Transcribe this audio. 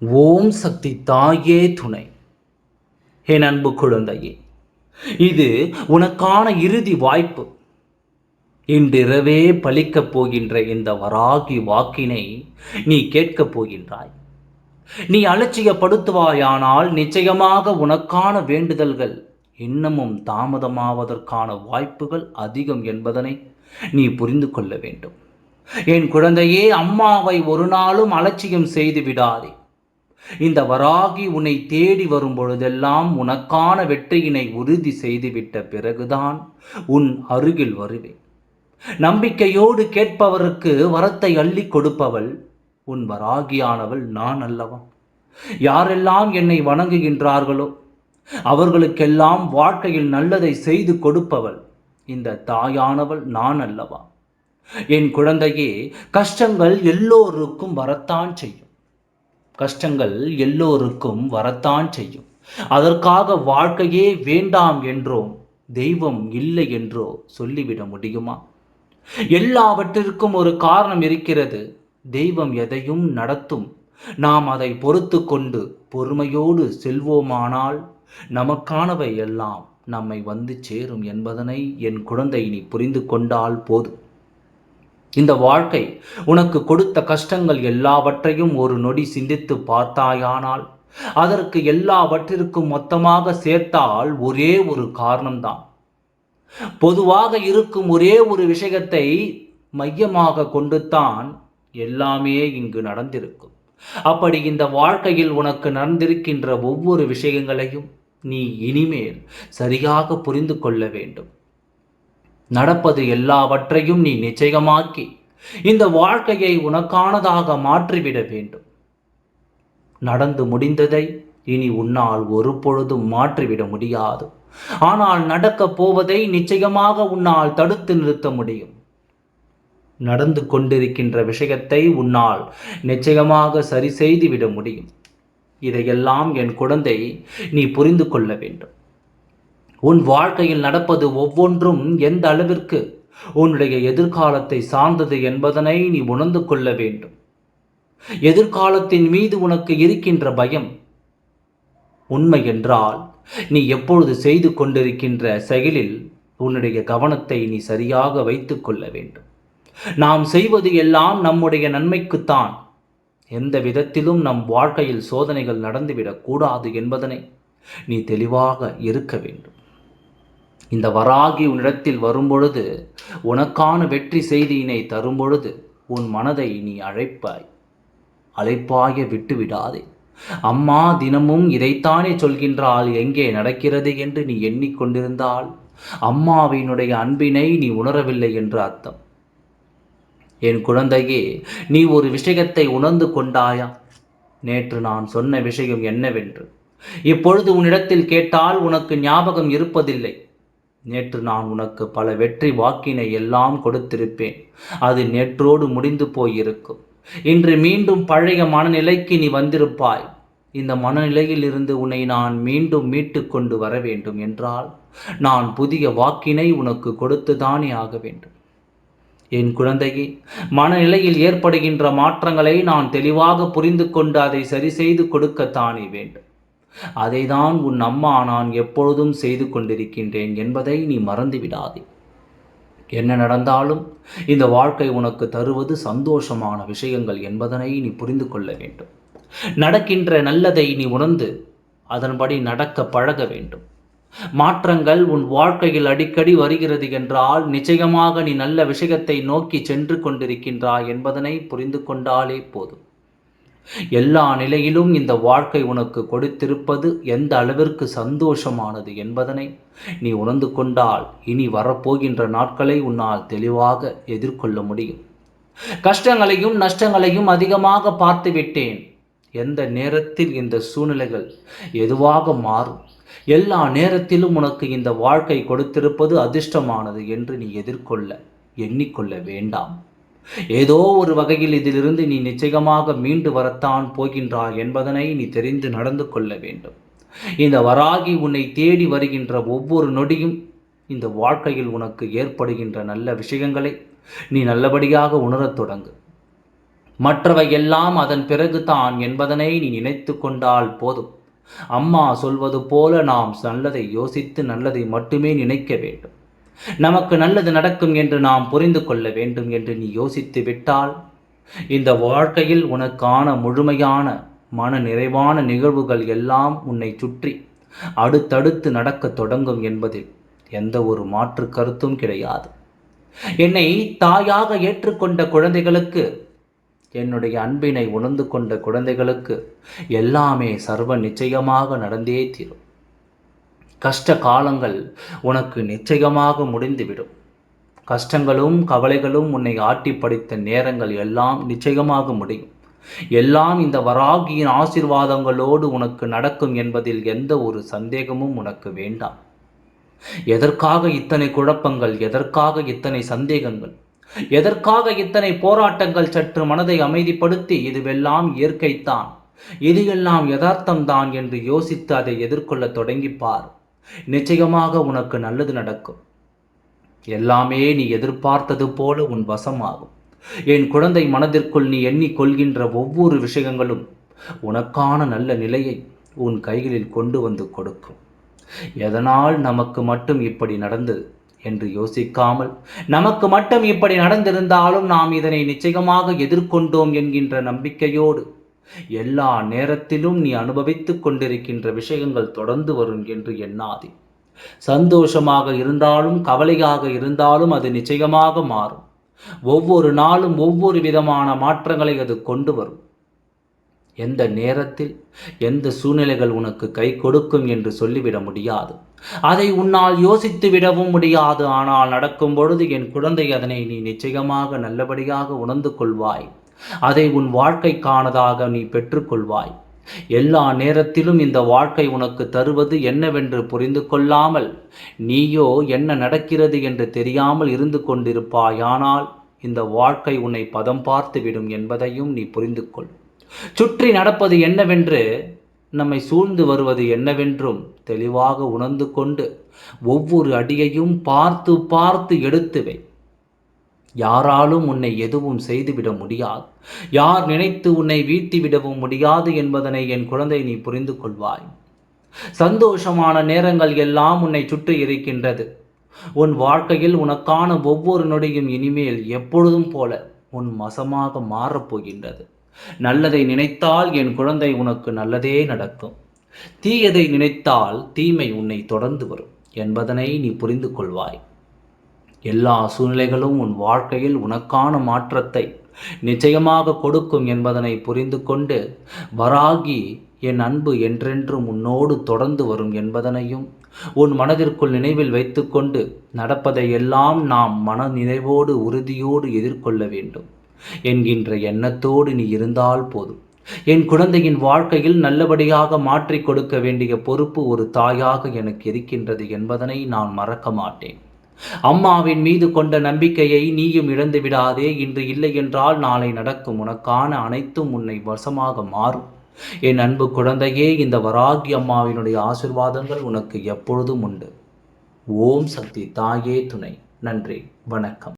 ஓம் சக்தி தாயே துணை. என் அன்பு குழந்தையே இது உனக்கான இறுதி வாய்ப்பு. இன்றிரவே பலிக்கப் போகின்ற இந்த வராகி வாக்கினை நீ கேட்கப் போகின்றாய். நீ அலட்சியப்படுத்துவாயானால் நிச்சயமாக உனக்கான வேண்டுதல்கள் இன்னமும் தாமதமாவதற்கான வாய்ப்புகள் அதிகம் என்பதனை நீ புரிந்து கொள்ள வேண்டும். என் குழந்தையே அம்மாவை ஒரு நாளும் அலட்சியம் செய்து விடாதே. இந்த வராகி உன்னை தேடி வரும் பொழுதெல்லாம் உனக்கான வெற்றியினை உறுதி செய்துவிட்ட பிறகுதான் உன் அருகில் வருவேன். நம்பிக்கையோடு கேட்பவருக்கு வரத்தை அள்ளி கொடுப்பவள் உன் வராகியானவள் நான் அல்லவா? யாரெல்லாம் என்னை வணங்குகின்றார்களோ அவர்களுக்கெல்லாம் வாழ்க்கையில் நல்லதை செய்து கொடுப்பவள் இந்த தாயானவள் நான் அல்லவா? என் குழந்தையே கஷ்டங்கள் எல்லோருக்கும் வரத்தான் செய்யும். கஷ்டங்கள் எல்லோருக்கும் வரத்தான் செய்யும். அதற்காக வாழ்க்கையே வேண்டாம் என்றோம் தெய்வம் இல்லை என்றோ சொல்லிவிட முடியுமா? எல்லாவற்றிற்கும் ஒரு காரணம் இருக்கிறது. தெய்வம் எதையும் நடத்தும். நாம் அதை பொறுத்து கொண்டு பொறுமையோடு செல்வோமானால் நமக்கானவை எல்லாம் நம்மை வந்து சேரும் என்பதனை என் குழந்தை நீ புரிந்து கொண்டால் போதும். இந்த வாழ்க்கை உனக்கு கொடுத்த கஷ்டங்கள் எல்லாவற்றையும் ஒரு நொடி சிந்தித்து பார்த்தாயானால் அதற்கு எல்லாவற்றிற்கும் மொத்தமாக சேர்த்தால் ஒரே ஒரு காரணம்தான். பொதுவாக இருக்கும் ஒரே ஒரு விஷயத்தை மையமாக கொண்டுத்தான் எல்லாமே இங்கு நடந்திருக்கும். அப்படி இந்த வாழ்க்கையில் உனக்கு நடந்திருக்கின்ற ஒவ்வொரு விஷயங்களையும் நீ இனிமேல் சரியாக புரிந்து கொள்ள வேண்டும். நடப்பது எல்லாவற்றையும் நீ நிச்சயமாக்கி இந்த வாழ்க்கையை உனக்கானதாக மாற்றிவிட வேண்டும். நடந்து முடிந்ததை இனி உன்னால் ஒரு பொழுதும் மாற்றிவிட முடியாது. ஆனால் நடக்கப் போவதை நிச்சயமாக உன்னால் தடுத்து நிறுத்த முடியும். நடந்து கொண்டிருக்கின்ற விஷயத்தை உன்னால் நிச்சயமாக சரி செய்து விட முடியும். இதையெல்லாம் என் குழந்தை நீ புரிந்து கொள்ள வேண்டும். உன் வாழ்க்கையில் நடப்பது ஒவ்வொன்றும் எந்த அளவிற்கு? உன்னுடைய எதிர்காலத்தை சார்ந்தது என்பதனை நீ உணர்ந்து கொள்ள வேண்டும். எதிர்காலத்தின் மீது உனக்கு இருக்கின்ற பயம் உண்மை என்றால் நீ எப்பொழுது செய்து கொண்டிருக்கின்ற செயலில் உன்னுடைய கவனத்தை நீ சரியாக வைத்துக் கொள்ள வேண்டும். நாம் செய்வது எல்லாம் நம்முடைய நன்மைக்குத்தான். எந்த விதத்திலும் நம் வாழ்க்கையில் சோதனைகள் நடந்துவிடக்கூடாது என்பதனை நீ தெளிவாக இருக்க வேண்டும். இந்த வராகி உன்னிடத்தில் வரும்பொழுது உனக்கான வெற்றி செய்தியினை தரும்பொழுது உன் மனதை நீ அழைப்பாய். அழைப்பாய விட்டு விடாதே அம்மா தினமும் இதைத்தானே சொல்கின்றால் எங்கே நடக்கிறது என்று நீ எண்ணிக்கொண்டிருந்தால் அம்மாவினுடைய அன்பினை நீ உணரவில்லை என்று அர்த்தம். என் குழந்தையே நீ ஒரு விஷயத்தை உணர்ந்து கொண்டாயா? நேற்று நான் சொன்ன விஷயம் என்னவென்று. இப்பொழுது உன்னிடத்தில் கேட்டால் உனக்கு ஞாபகம் இருப்பதில்லை. நேற்று நான் உனக்கு பல வெற்றி வாக்கினை எல்லாம் கொடுத்திருப்பேன். அது நேற்றோடு முடிந்து போயிருக்கும். இன்று மீண்டும் பழைய மனநிலைக்கு நீ வந்திருப்பாய். இந்த மனநிலையில் இருந்து உன்னை நான் மீண்டும் மீட்டு கொண்டு வர வேண்டும் என்றால் நான் புதிய வாக்கினை உனக்கு கொடுத்துதானே ஆக வேண்டும். என் குழந்தையே மனநிலையில் ஏற்படுகின்ற மாற்றங்களை நான் தெளிவாக புரிந்து கொண்டு அதை சரி செய்து கொடுக்கத்தானே வேண்டும். அதைதான் உன் அம்மா நான் எப்பொழுதும் செய்து கொண்டிருக்கின்றேன் என்பதை நீ மறந்து விடாதே என்ன நடந்தாலும் இந்த வாழ்க்கை உனக்கு தருவது சந்தோஷமான விஷயங்கள் என்பதனை நீ புரிந்து கொள்ள வேண்டும். நடக்கின்ற நல்லதை நீ உணர்ந்து அதன்படி நடக்க பழக வேண்டும். மாற்றங்கள் உன் வாழ்க்கையில் அடிக்கடி வருகிறது என்றால் நிச்சயமாக நீ நல்ல விஷயத்தை நோக்கி சென்று கொண்டிருக்கின்றாய் என்பதனை புரிந்து கொண்டாலே போதும். எல்லா நிலையிலும் இந்த வாழ்க்கை உனக்கு கொடுத்திருப்பது எந்த அளவிற்கு சந்தோஷமானது என்பதனை நீ உணர்ந்து கொண்டால் இனி வரப்போகின்ற நாட்களை உன்னால் தெளிவாக எதிர்கொள்ள முடியும். கஷ்டங்களையும் நஷ்டங்களையும் அதிகமாக பார்த்து விட்டேன். எந்த நேரத்தில் இந்த சூழ்நிலைகள் எதுவாக மாறும்? எல்லா நேரத்திலும் உனக்கு இந்த வாழ்க்கை கொடுத்திருப்பது அதிர்ஷ்டமானது என்று நீ எதிர்கொள்ள எண்ணிக்கொள்ள வேண்டாம். ஏதோ ஒரு வகையில் இதிலிருந்து நீ நிச்சயமாக மீண்டு வரத்தான் போகின்றாய் என்பதனை நீ தெரிந்து நடந்து கொள்ள வேண்டும். இந்த வராகி உன்னை தேடி வருகின்ற ஒவ்வொரு நொடியும் இந்த வாழ்க்கையில் உனக்கு ஏற்படுகின்ற நல்ல விஷயங்களை நீ நல்லபடியாக உணரத் தொடங்கு. மற்றவை எல்லாம் அதன் பிறகுதான் என்பதனை நீ நினைத்து கொண்டால் போதும். அம்மா சொல்வது போல நாம் நல்லதை யோசித்து நல்லதை மட்டுமே நினைக்க வேண்டும். நமக்கு நல்லது நடக்கும் என்று நாம் புரிந்து கொள்ள வேண்டும் என்று நீ யோசித்து விட்டால் இந்த வாழ்க்கையில் உனக்கான முழுமையான மன நிறைவான நிகழ்வுகள் எல்லாம் உன்னை சுற்றி அடுத்தடுத்து நடக்கத் தொடங்கும் என்பதில் எந்த ஒரு மாற்று கருத்தும் கிடையாது. என்னை தாயாக ஏற்றுக்கொண்ட குழந்தைகளுக்கு என்னுடைய அன்பினை உணர்ந்து கொண்ட குழந்தைகளுக்கு எல்லாமே சர்வ நிச்சயமாக நடந்தே தீரும். கஷ்ட காலங்கள் உனக்கு நிச்சயமாக முடிந்துவிடும். கஷ்டங்களும் கவலைகளும் உன்னை ஆட்டி படித்த நேரங்கள் எல்லாம் நிச்சயமாக முடியும். எல்லாம் இந்த வராகியின் ஆசிர்வாதங்களோடு உனக்கு நடக்கும் என்பதில் எந்த ஒரு சந்தேகமும் உனக்கு வேண்டாம். எதற்காக இத்தனை குழப்பங்கள் எதற்காக இத்தனை சந்தேகங்கள்? எதற்காக இத்தனை போராட்டங்கள் சற்று மனதை அமைதிப்படுத்தி இதுவெல்லாம் இயற்கைத்தான்? இது எல்லாம் யதார்த்தம்தான் என்று யோசித்து அதை எதிர்கொள்ள தொடங்கிப்பார். நிச்சயமாக உனக்கு நல்லது நடக்கும். எல்லாமே நீ எதிர்பார்த்தது போல உன் வசமாகும். என் குழந்தை மனதிற்குள் நீ எண்ணிக்கொள்கின்ற ஒவ்வொரு விஷயங்களும் உனக்கான நல்ல நிலையை உன் கைகளில் கொண்டு வந்து கொடுக்கும். எதனால் நமக்கு மட்டும் இப்படி நடந்தது என்று யோசிக்காமல் நமக்கு மட்டும் இப்படி நடந்திருந்தாலும் நாம் இதனை நிச்சயமாக எதிர்கொண்டோம் என்கின்ற நம்பிக்கையோடு எல்லா நேரத்திலும் நீ அனுபவித்துக் கொண்டிருக்கின்ற விஷயங்கள் தொடர்ந்து வரும் என்று எண்ணாதே. சந்தோஷமாக இருந்தாலும் கவலையாக இருந்தாலும் அது நிச்சயமாக மாறும். ஒவ்வொரு நாளும் ஒவ்வொரு விதமான மாற்றங்களை அது கொண்டு வரும். எந்த நேரத்தில் எந்த சூழ்நிலைகள் உனக்கு கை கொடுக்கும் என்று சொல்லிவிட முடியாது. அதை உன்னால் யோசித்து விடவும் முடியாது. ஆனால் நடக்கும் பொழுது என் குழந்தை அதனை நீ நிச்சயமாக நல்லபடியாக உணர்ந்து கொள்வாய். அதை உன் வாழ்க்கைக்கானதாக நீ பெற்றுக்கொள்வாய். எல்லா நேரத்திலும் இந்த வாழ்க்கை உனக்கு தருவது என்னவென்று புரிந்து கொள்ளாமல் நீயோ என்ன நடக்கிறது என்று தெரியாமல் இருந்து கொண்டிருப்பாயானால் இந்த வாழ்க்கை உன்னை பதம் பார்த்துவிடும் என்பதையும் நீ புரிந்து கொள். சுற்றி நடப்பது என்னவென்று நம்மை சூழ்ந்து வருவது என்னவென்றும் தெளிவாக உணர்ந்து கொண்டு ஒவ்வொரு அடியையும் பார்த்து பார்த்து எடுத்து வை. யாராலும் உன்னை எதுவும் செய்துவிட முடியாது. யார் நினைத்து உன்னை வீழ்த்திவிடவும் முடியாது என்பதனை என் குழந்தை நீ புரிந்து கொள்வாய் சந்தோஷமான நேரங்கள் எல்லாம் உன்னை சுற்றி இருக்கின்றது. உன் வாழ்க்கையில் உனக்கான ஒவ்வொரு நொடியும் இனிமேல் எப்பொழுதும் போல உன் மசமாக மாறப்போகின்றது. நல்லதை நினைத்தால் என் குழந்தை உனக்கு நல்லதே நடக்கும். தீயதை நினைத்தால் தீமை உன்னை தொடர்ந்து வரும் என்பதனை நீ புரிந்து கொள்வாய் எல்லா சூழ்நிலைகளும் உன் வாழ்க்கையில் உனக்கான மாற்றத்தை நிச்சயமாக கொடுக்கும் என்பதனை புரிந்து கொண்டு வராகி என் அன்பு என்றென்றும் உன்னோடு தொடர்ந்து வரும் என்பதனையும் உன் மனதிற்குள் நினைவில் வைத்துக்கொண்டு நடப்பதை எல்லாம் நாம் மன நினைவோடு உறுதியோடு எதிர்கொள்ள வேண்டும். என்கின்ற எண்ணத்தோடு நீ இருந்தால் போதும். என் குழந்தையின் வாழ்க்கையில் நல்லபடியாக மாற்றிக் கொடுக்க வேண்டிய பொறுப்பு ஒரு தாயாக எனக்கு இருக்கின்றது என்பதனை நான் மறக்க மாட்டேன். அம்மாவின் மீது கொண்ட நம்பிக்கையை நீயும் இழந்து விடாதே. இன்று இல்லை என்றால் நாளை நடக்கும். உனக்கான அனைத்தும் உன்னை வசமாக மாறும். என் அன்பு குழந்தையே இந்த வராகி அம்மாவினுடைய ஆசிர்வாதங்கள் உனக்கு எப்பொழுதும் உண்டு. ஓம் சக்தி தாயே துணை. நன்றி. வணக்கம்.